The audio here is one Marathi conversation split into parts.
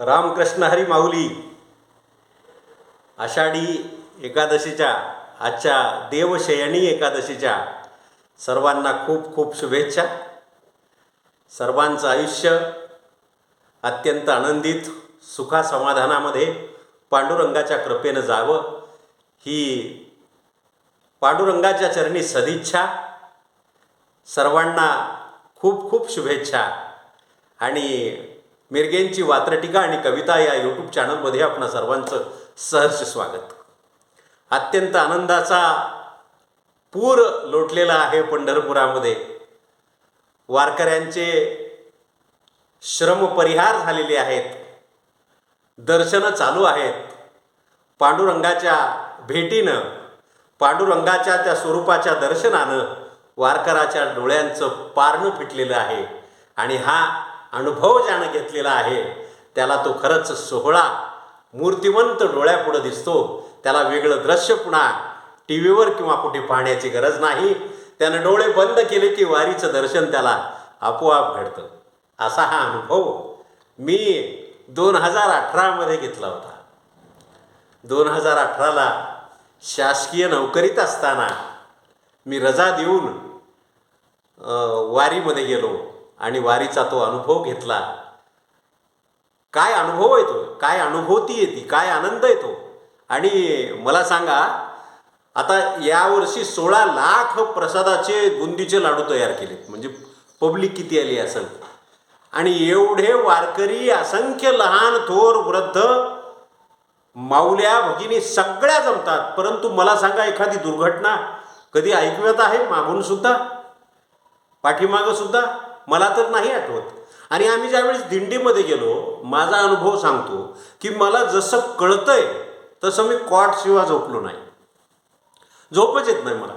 रामकृष्ण हरी माऊली. आषाढी एकादशीच्या आजच्या देवशयनी एकादशीच्या सर्वांना खूप खूप शुभेच्छा. सर्वांचं आयुष्य अत्यंत आनंदित सुखासमाधानामध्ये पांडुरंगाच्या कृपेनं जावं. ही पांडुरंगाच्या चरणी सदिच्छा. सर्वांना खूप खूप शुभेच्छा. आणि मिरगेंची वात्रटिका आणि कविता या यूट्यूब चॅनलमध्ये आपणा सर्वांचं सहर्ष स्वागत. अत्यंत आनंदाचा पूर लोटलेला आहे पंढरपुरामध्ये. वारकऱ्यांचे श्रमपरिहार झालेले आहेत. दर्शनं चालू आहेत. पांडुरंगाच्या भेटीनं पांडुरंगाच्या त्या स्वरूपाच्या दर्शनानं वारकराच्या डोळ्यांचं पारणं फिटलेलं आहे. आणि हा अनुभव ज्यानं घेतलेला आहे त्याला तो खरंच सोहळा मूर्तिवंत डोळ्यापुढं दिसतो. त्याला वेगळं दृश्य पुन्हा टी व्हीवर किंवा कुठे पाहण्याची गरज नाही. त्यानं डोळे बंद केले की वारीचं दर्शन त्याला आपोआप घडतं. असा हा अनुभव मी दोन हजार अठरामध्ये घेतला होता. दोन हजार अठराला शासकीय नोकरीत असताना मी रजा देऊन वारीमध्ये गेलो. आणि वारीचा तो अनुभव घेतला. काय अनुभव येतो काय अनुभूती येते काय आनंद येतो आणि मला सांगा आता यावर्षी सोळा लाख प्रसादाचे बुंदीचे लाडू तयार केले म्हणजे पब्लिक किती आली असेल? आणि एवढे वारकरी असंख्य लहान थोर वृद्ध माऊल्या भगिनी सगळ्या जमतात. परंतु मला सांगा एखादी दुर्घटना कधी ऐकवत आहे? मागून सुद्धा? पाठीमागं सुद्धा? मला तर नाही आठवत. आणि आम्ही ज्यावेळेस दिंडीमध्ये गेलो माझा अनुभव सांगतो की मला जसं कळतंय तसं मी कॉटशिवाय झोपलो नाही. झोपच येत नाही मला.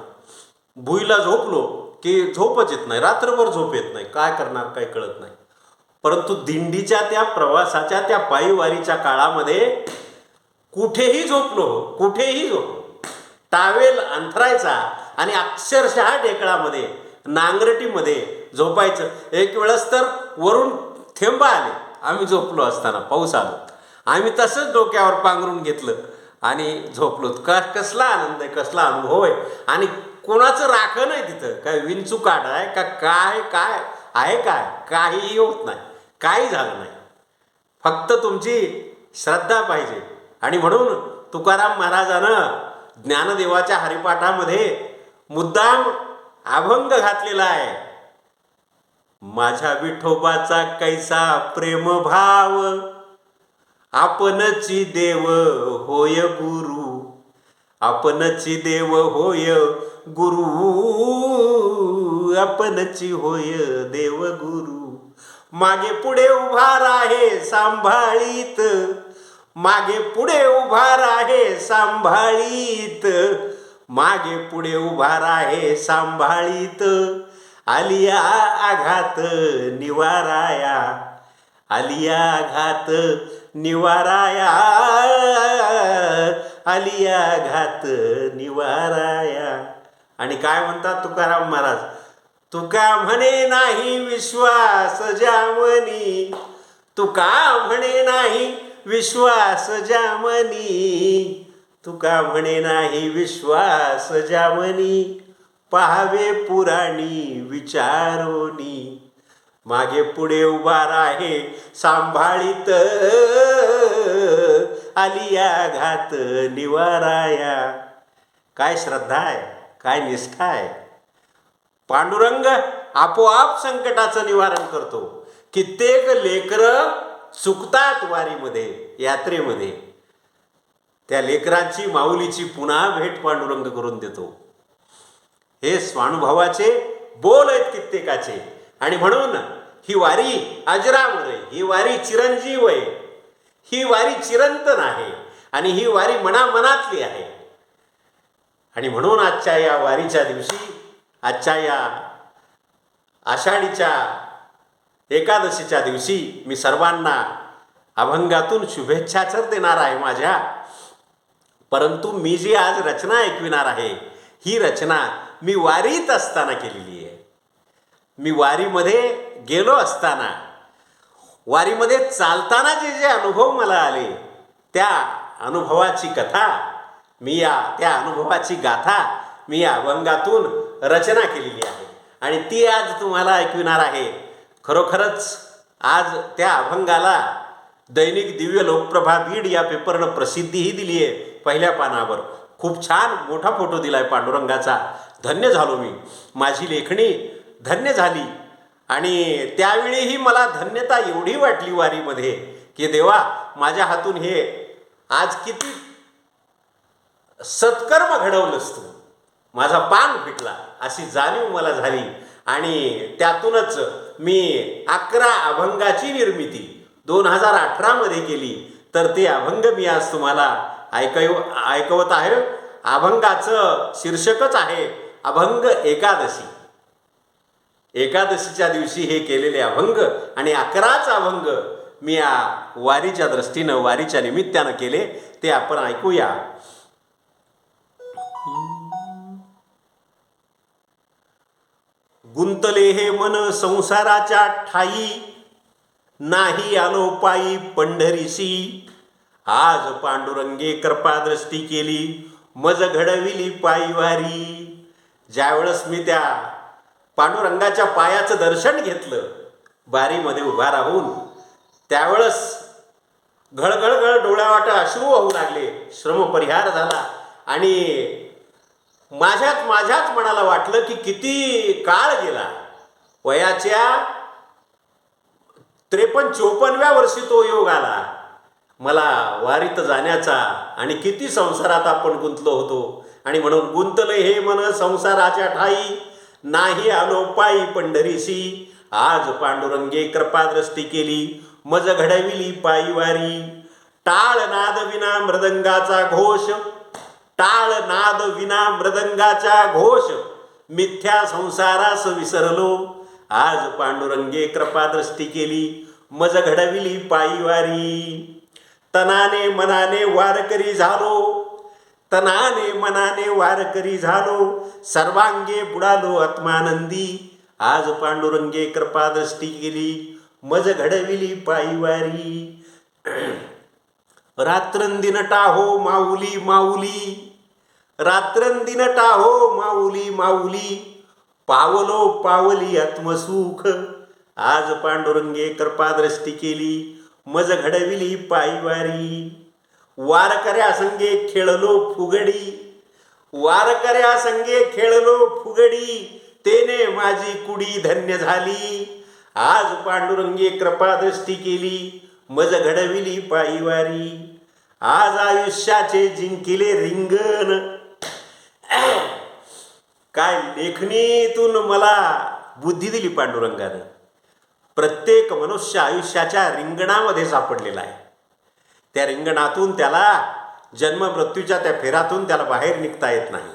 भुईला झोपलो की झोपच येत नाही. रात्रभर झोप येत नाही. काय करणार काय कळत नाही. परंतु दिंडीच्या त्या प्रवासाच्या त्या पायीवारीच्या काळामध्ये कुठेही झोपलो कुठेही झोपलो. टावेल अंथरायचा आणि अक्षरशः ढेकळामध्ये नांगरटीमध्ये झोपायचं. एक वेळेस तर वरून थेंब आले. आम्ही झोपलो असताना पाऊस आलो. आम्ही तसंच डोक्यावर पांघरून घेतलं आणि झोपलो. का कसला आनंद आहे कसला अनुभव आहे. आणि कोणाचं राखं नाही तिथं? काय विंचू काढ आहे का काय काय आहे काय? काहीही होत नाही. काही झालं नाही. फक्त तुमची श्रद्धा पाहिजे. आणि म्हणून तुकाराम महाराजानं ज्ञानदेवाच्या हरिपाठामध्ये मुद्दाम अभंग घातलेला आहे. माझ्या विठोबाचा कैसा प्रेम भाव आपणची देव होय गुरु. आपणची देव होय गुरु. आपणची होय देव गुरु. मागे पुढे उभा राहे सांभाळीत. मागे पुढे उभा राहे सांभाळीत. मागे पुढे उभा राहे सांभाळीत. आलिया आघात निवाराया आलिया घात निवाराया आलिया घात निवाराया. आणि काय म्हणतात तुकाराम महाराज? तुका म्हणे नाही विश्वास जामनी तुका म्हणे नाही विश्वास जामनी तुका म्हणे नाही विश्वास जामनी. पहावे पुराणी विचारोनी. मागे पुढे उभा राहे सांभाळीत. आलिया घात निवाराया. काय श्रद्धा आहे काय निष्ठा आहे. पांडुरंग आपोआप संकटाचं निवारण करतो. कित्येक लेकरं चुकतात वारीमध्ये यात्रेमध्ये. त्या लेकरांची माऊलीची पुन्हा भेट पांडुरंग करून देतो. हे स्वानुभवाचे बोल आहेत कित्येकाचे. आणि म्हणून ही वारी अजरामर आहे. ही वारी चिरंजीव आहे. ही वारी चिरंतन आहे. आणि ही वारी मनामनातली आहे. आणि म्हणून आजच्या या वारीच्या दिवशी आजच्या या आषाढीच्या एकादशीच्या दिवशी मी सर्वांना अभंगातून शुभेच्छा तर देणार आहे माझ्या. परंतु मी जी आज रचना ऐकविणार आहे ही रचना मी वारीत असताना केलेली आहे. मी वारीमध्ये गेलो असताना वारीमध्ये चालताना जे जे अनुभव मला आले त्या अनुभवाची कथा मी या त्या अनुभवाची गाथा मी या अभंगातून रचना केलेली आहे. आणि ती आज तुम्हाला ऐकविणार आहे. खरोखरच आज त्या अभंगाला दैनिक दिव्य लोकप्रभा बीड या पेपरनं प्रसिद्धीही दिली आहे पहिल्या पानावर. खूप छान मोठा फोटो दिला आहे पांडुरंगाचा. धन्य झालो मी. माझी लेखणी धन्य झाली. आणि त्यावेळीही मला धन्यता एवढी वाटली वारीमध्ये की देवा माझ्या हातून हे आज किती सत्कर्म घडवलंस तू माझा पान फिटला अशी जाणीव मला झाली. आणि त्यातूनच मी अकरा अभंगाची निर्मिती दोन हजार अठरामध्ये केली. तर ते अभंग मी आज तुम्हाला ऐकव ऐकवत आहे. अभंगाचं शीर्षकच आहे अभंग एकादशी. एकादशीच्या दिवशी हे केलेले अभंग आणि अकराच अभंग मी या वारीच्या दृष्टीनं वारीच्या निमित्तानं केले ते आपण ऐकूया. गुंतले हे मन संसाराच्या ठाई नाही आलो पायी पंढरीशी. आज पांडुरंगे कृपादृष्टी केली मज घडविली पायी वारी. ज्यावेळेस मी त्या पांडुरंगाच्या पायाचं दर्शन घेतलं बारीमध्ये उभा राहून त्यावेळेस घळघळघळ डोळ्यावाट अश्रू होऊ लागले श्रमपरिहार झाला आणि माझ्याच माझ्याच मनाला वाटलं की किती काळ गेला. वयाच्या त्रेपन्न चोपन्नव्या वर्षी तो योग आला. मला वारीत जाण्याचा आणि किती संसारात आपण गुंतलो होतो आणि म्हणून गुंतलं हे मन संसाराच्या ठाई. नाही आलो पायी पंढरीशी. आज पांडुरंगे कृपादृष्टी केली. मज घडविली पायी वारी. टाळ नाद विना मृदंगाचा घोष. टाळ नाद विना मृदंगाचा घोष. मिथ्या संसारास विसरलो. आज पांडुरंगे कृपादृष्टी केली. मज घडविली पायी वारी. तनाने मनाने वारकरी झालो. तनाने मनाने वारकरी झालो. सर्वांगे बुडालो आत्मानंदी. आज पांडुरंगे कृपादृष्टी केली. मज घडविली पायीवारी. रात्रंदिन टाहो माऊली माऊली. रात्रंदिन टाहो माऊली माऊली. पावलो पावली आत्मसुख. आज पांडुरंगे कृपादृष्टी केली. मज घडविली पायीवारी. वारकऱ्या संगे खेळलो फुगडी. वारकऱ्या संगे खेळलो फुगडी. तेने माझी कुडी धन्य झाली. आज पांडुरंगे कृपादृष्टी केली. मज घडविली पायीवारी. आज आयुष्याचे जिंकिले रिंगण. काय लेखणीतून मला बुद्धी दिली पांडुरंगानं. प्रत्येक मनुष्य आयुष्याच्या रिंगणामध्ये सापडलेला आहे. त्या रिंगणातून त्याला जन्म मृत्यूच्या त्या फेरातून त्याला बाहेर निघता येत नाही.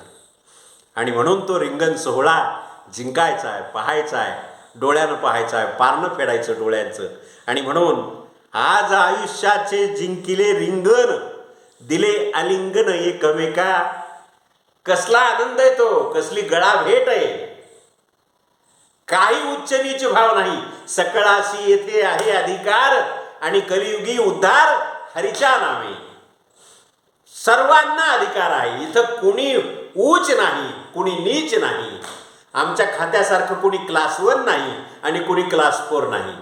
आणि म्हणून तो रिंगण सोहळा जिंकायचा आहे पाहायचा आहे डोळ्यानं पाहायचा आहे पारणं फेडायचं डोळ्यांचं. आणि म्हणून आज आयुष्याचे जिंकिले रिंगण दिले आलिंगन एकमेका कसला आनंद आहे तो कसली गळा भेट आहे. काही उच्च नीच भाव नाही सकळाशी येथे आहे अधिकार आणि कलियुगी उद्धार. हरीच्या नावे सर्वांना अधिकार आहे. इथं कुणी ऊच नाही कुणी नीच नाही. आमच्या खात्यासारखं कुणी क्लास वन नाही आणि कुणी क्लास फोर नाही.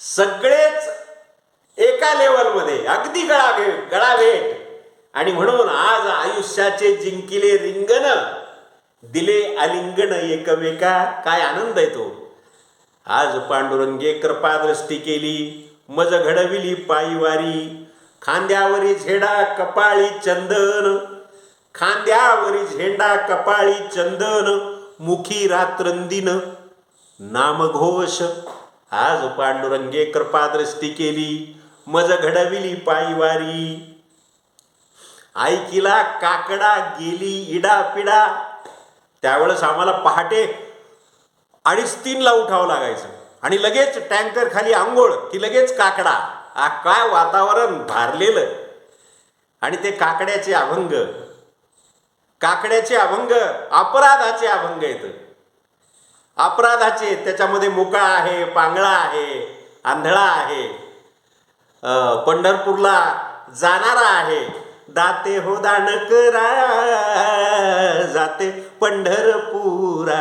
सगळेच एका लेवलमध्ये अगदी गळावे गळावेट आणि म्हणून आज आयुष्याचे जिंकिले रिंगण दिले आलिंगण एकमेका. काय आनंद येतो आज पांडुरंगे कृपादृष्टी केली. मज घडविली पायीवारी. खांद्यावरी झेडा कपाळी चंदन. खांद्यावरी झेंडा कपाळी चंदन. मुखी रात्रंदिन. नामघोष. आज पांडुरंगे कृपादृष्टी केली. मज घडविली पायीवारी. ऐकिला काकडा गेली इडा पिडा त्यावेळेस आम्हाला पहाटे अडीच तीनला उठावं लागायचं. आणि लगेच टँकर खाली आंघोळ की लगेच काकडा. आ काय वातावरण भारलेलं. आणि ते काकड्याचे अभंग. काकड्याचे अभंग अपराधाचे अभंग आहेत. अपराधाचे त्याच्यामध्ये मुकळा आहे पांगळा आहे आंधळा आहे. पंढरपूरला जाणारा आहे. दाते हो दान करा जाते पंढरपुरा.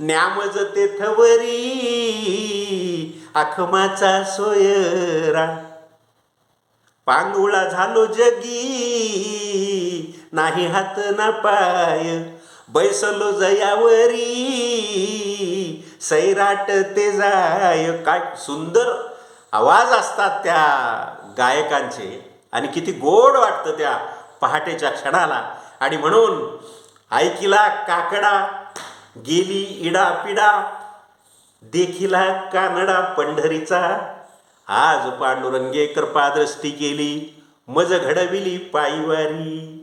न्यामज तेथवरी आखमाचा सोयरा. पांगुळा झालो जगी नाही हात ना पाय. बैसलो जयावरी सैराट ते जाय. काय सुंदर आवाज असतात त्या गायकांचे. आणि किती गोड वाटतं त्या पहाटेच्या क्षणाला. आणि म्हणून ऐकिला काकडा गेली इडा पिडा. देखिला कानडा पंढरीचा. आज पांडुरंगे कृपादृष्टी केली मज घडविली पायवारी.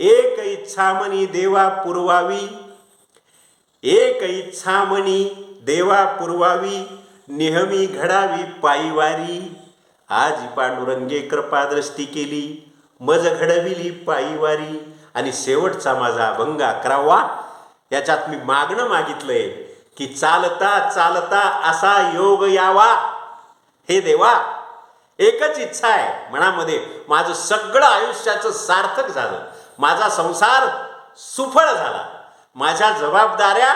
एक इच्छा मनी देवा पुरवावी. एक इच्छा मनी देवा पुरवावी नेहमी घडावी पायवारी. आज पांडुरंगे कृपादृष्टी केली मज घडविली पायवारी. आणि शेवटचा माझा अभंग अकरावा. याच्यात मी मागणं मागितलंय की चालता चालता असा योग यावा. हे देवा एकच इच्छा आहे. मनामध्ये माझं सगळं आयुष्याचं सार्थक झालं. माझा संसार सुफळ झाला. माझ्या जबाबदाऱ्या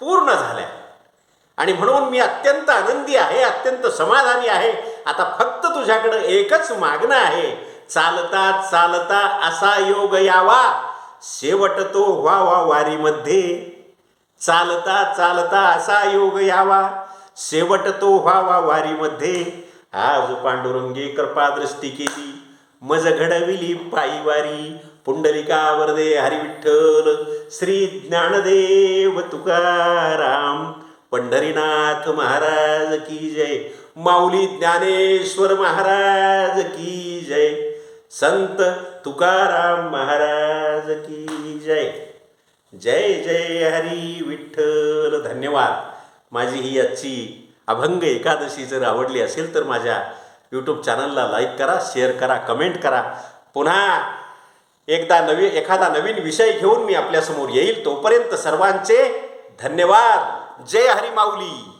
पूर्ण झाल्या. आणि म्हणून मी अत्यंत आनंदी आहे अत्यंत समाधानी आहे. आता फक्त तुझ्याकडं एकच मागणं आहे. चालता चालता असा योग यावा. शेवट तो व्हावा वारीमध्ये. चालता चालता असा योग यावा. शेवट तो व्हावा वारीमध्ये. आज पांडुरंगी कृपादृष्टी केली. मज घडविली पायवारी पुंडलिका वरदे हरिविठ्ठल श्री ज्ञानदेव तुकाराम पंढरीनाथ महाराज की जय. माऊली ज्ञानेश्वर महाराज की जय. संत तुकाराम महाराज की जय. जय जय हरी विठ्ठल. धन्यवाद. माझी ही आजची अभंग एकादशी जर आवडली असेल तर माझ्या यूट्यूब चॅनलला लाईक करा शेअर करा कमेंट करा. पुन्हा एकदा नवी एखादा नवीन विषय घेऊन मी आपल्यासमोर येईल. तोपर्यंत सर्वांचे धन्यवाद. जय हरी माऊली.